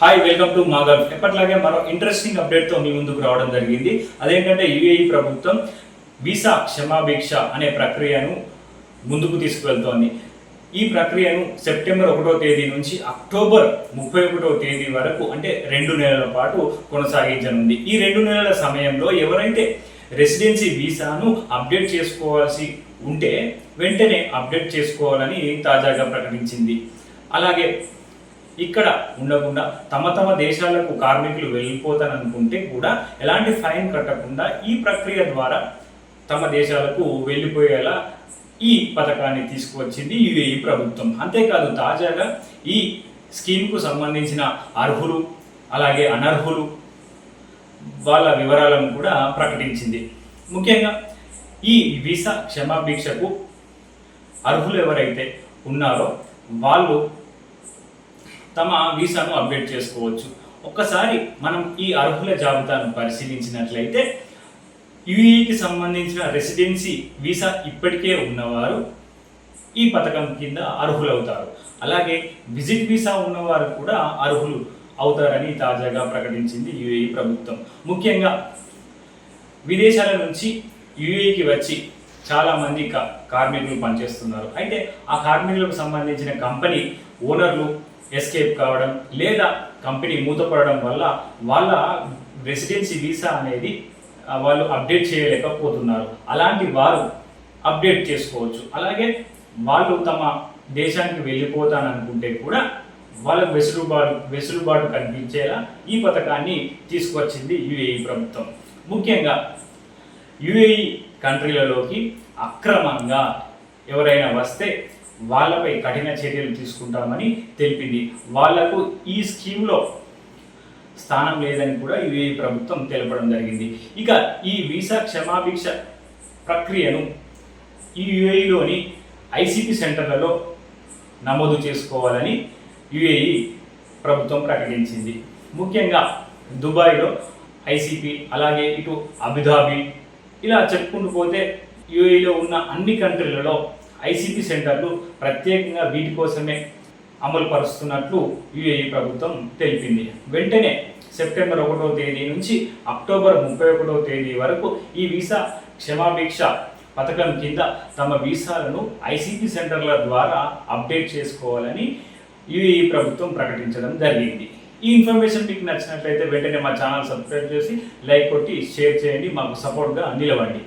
Hi welcome to మాగల్ ఎప్పటిలాగే మరో interesting అప్డేట్తో మీ ముందుకు రావడం జరిగింది. అదేంటంటే యుఏఈ ప్రభుత్వం వీసా క్షమాభిక్ష అనే ప్రక్రియను ముందుకు తీసుకువెళ్తోంది. ఈ ప్రక్రియను సెప్టెంబర్ ఒకటో తేదీ నుంచి అక్టోబర్ ముప్పై ఒకటో తేదీ వరకు అంటే రెండు నెలల పాటు కొనసాగించనుంది. ఈ రెండు నెలల సమయంలో ఎవరైతే రెసిడెన్సీ వీసాను అప్డేట్ చేసుకోవాల్సి ఉంటే వెంటనే అప్డేట్ చేసుకోవాలని తాజాగా ప్రకటించింది. అలాగే ఇక్కడ ఉండకుండా తమ తమ దేశాలకు కార్మికులు వెళ్ళిపోతాననుకుంటే కూడా ఎలాంటి ఫైన్ కట్టకుండా ఈ ప్రక్రియ ద్వారా తమ దేశాలకు వెళ్ళిపోయేలా ఈ పథకాన్ని తీసుకువచ్చింది యుఏఈ ప్రభుత్వం. అంతేకాదు తాజాగా ఈ స్కీమ్కు సంబంధించిన అర్హులు అలాగే అనర్హులు వాళ్ళ వివరాలను కూడా ప్రకటించింది. ముఖ్యంగా ఈ వీసా క్షమాభిక్షకు అర్హులు ఎవరైతే ఉన్నారో వాళ్ళు తమ వీసాను అప్డేట్ చేసుకోవచ్చు. ఒక్కసారి మనం ఈ అర్హుల జాబితాను పరిశీలించినట్లయితే యుఈకి సంబంధించిన రెసిడెన్సీ వీసా ఇప్పటికే ఉన్నవారు ఈ పథకం కింద అర్హులవుతారు. అలాగే విజిట్ వీసా ఉన్నవారు కూడా అర్హులు అవుతారని తాజాగా ప్రకటించింది యుఏఈ ప్రభుత్వం. ముఖ్యంగా విదేశాల నుంచి యుఏఈకి వచ్చి చాలామంది కార్మికులు పనిచేస్తున్నారు. అయితే ఆ కార్మికులకు సంబంధించిన కంపెనీ ఓనర్లు ఎస్కేప్ కావడం లేదా కంపెనీ మూతపడడం వల్ల వాళ్ళ రెసిడెన్సీ వీసా అనేది వాళ్ళు అప్డేట్ చేయలేకపోతున్నారు. అలాంటి వారు అప్డేట్ చేసుకోవచ్చు. అలాగే వాళ్ళు తమ దేశానికి వెళ్ళిపోతాననుకుంటే కూడా వాళ్ళకు వెసులుబాటు వెసులుబాటు కనిపించేలా ఈ పథకాన్ని తీసుకొచ్చింది యుఏఈ ప్రభుత్వం. ముఖ్యంగా యుఏఈ కంట్రీలలోకి అక్రమంగా ఎవరైనా వస్తే వాళ్ళపై కఠిన చర్యలు తీసుకుంటామని తెలిపింది. వాళ్ళకు ఈ స్కీమ్లో స్థానం లేదని కూడా యుఏఈ ప్రభుత్వం తెలపడం జరిగింది. ఇక ఈ వీసా క్షమాభిక్ష ప్రక్రియను ఈ యుఏఈలోని ఐసిపి సెంటర్లలో నమోదు చేసుకోవాలని యుఏఈ ప్రభుత్వం ప్రకటించింది. ముఖ్యంగా దుబాయ్లో ఐసీపీ అలాగే ఇటు అబుదాబి ఇలా చెప్పుకుంటూ పోతే యుఏఈలో ఉన్న అన్ని కంట్రీలలో ఐసీటీ సెంటర్లు ప్రత్యేకంగా వీటి కోసమే అమలు పరుస్తున్నట్లు యుఏఈ ప్రభుత్వం తెలిపింది. వెంటనే సెప్టెంబర్ ఒకటో తేదీ నుంచి అక్టోబర్ ముప్పై ఒకటో తేదీ వరకు ఈ వీసా క్షమాభిక్ష పథకం కింద తమ వీసాలను ఐసీటీ సెంటర్ల ద్వారా అప్డేట్ చేసుకోవాలని యుఏఈ ప్రభుత్వం ప్రకటించడం జరిగింది. ఈ ఇన్ఫర్మేషన్ మీకు నచ్చినట్లయితే వెంటనే మా ఛానల్ సబ్స్క్రైబ్ చేసి లైక్ కొట్టి షేర్ చేయండి. మాకు సపోర్ట్గా నిలవండి.